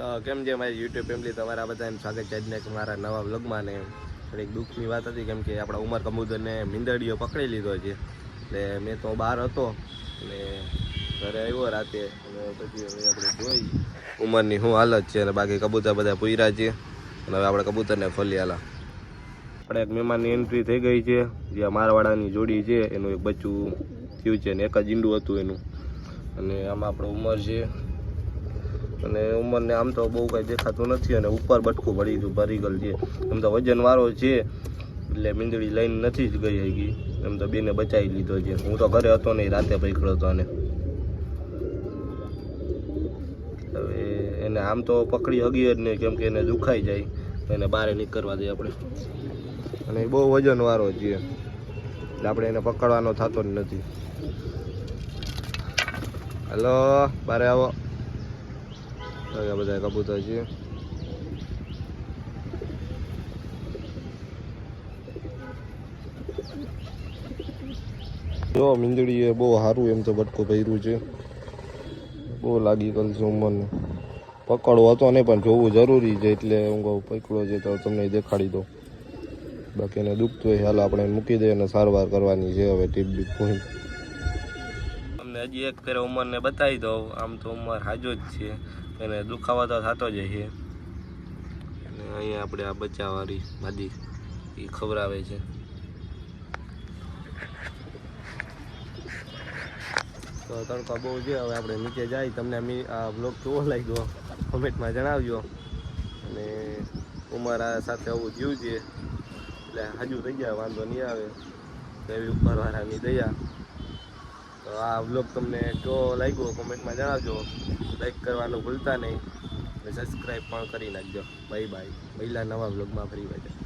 તો કેમ છે મારી યુટ્યુબ ફેમિલી તમારા બધાને સ્વાગત છે આજના મારા નવા વ્લોગમાં ને થોડીક દુઃખની વાત હતી, કેમ કે આપણા ઉમર કબૂતરને મીંદડીઓ પકડી લીધો છે. એટલે મેં તો બહાર હતો અને ઘરે આવ્યો રાતે. અને પછી હવે આપણે જોઈ ઉંમરની શું હાલત છે અને બાકી કબૂતર બધા પૂર્યા છે. અને હવે આપણે કબૂતરને ફોલી હાલા. આપણે એક મહેમાનની એન્ટ્રી થઈ ગઈ છે, જે મારવાડાની જોડી છે. એનું એક બચ્ચું થયું છે ને એક જ ઈંડું હતું એનું. અને આમાં આપણો ઉંમર છે અને ઉંમરને આમ તો બહુ કંઈ દેખાતું નથી અને ઉપર બટકું ભરી ગયું ભરી ગયેલ છે. એમ તો વજનવાળો છે, એટલે મીંદડી લઈને નથી જ ગઈ હગી. એમ તો બેને બચાવી લીધો છે. હું તો ઘરે હતો નહીં, રાતે પકડ્યો હતો અને. હવે એને આમ તો પકડી હગી જ નહીં, કેમ કે એને દુખાઈ જાય. એને બહાર નીકળવા દઈએ આપણે. અને એ બહુ વજનવાળો છે. એટલે આપણે એને પકડવાનો થતો જ નથી. હલો, બારે આવો. આ બધા કબૂતર છે જો મીંદડી એ બહુ સારું એમ તો બટકું પહેર્યું છે. બહુ લાગી ગયું છે ઉંમરને પકડવો હતો નહીં પણ જોવું જરૂરી છે, એટલે હું કહું, પકડો છે તો તમને દેખાડી દો બાકી એને દુખતું હોય, હાલ આપણે મૂકી દઈએ અને સારવાર કરવાની છે હવે ટીપ બીપ પૂરી તમને હજી એક ફેર ઉંમરને બતાવી દો આમ તો ઉંમર હાજો જ છે. એને દુખાવો તો થતો જ છે અને અહીંયા આપણે આ બચ્ચાવાળી માદી એ ખવડાવે છે. તો તડકો બહુ છે, હવે આપણે નીચે જાય, તમને આ બ્લોગ કેવો લાગ્યો કોમેન્ટમાં જણાવજો. અને ઉમારા સાથે આવું જીવ છે, એટલે હાજુ થઈ જાય વાંધો નહીં આવે. એવી ઉપરવાળાની દયા. તો આ બ્લોગ તમને કેવો લાગ્યો કોમેન્ટમાં જણાવજો. લાઈક કરવાનું ભૂલતા નહીં. અને સબસ્ક્રાઈબ પણ કરી નાખજો. બાય બાય પહેલાં નવા બ્લોગમાં ફરી પાછા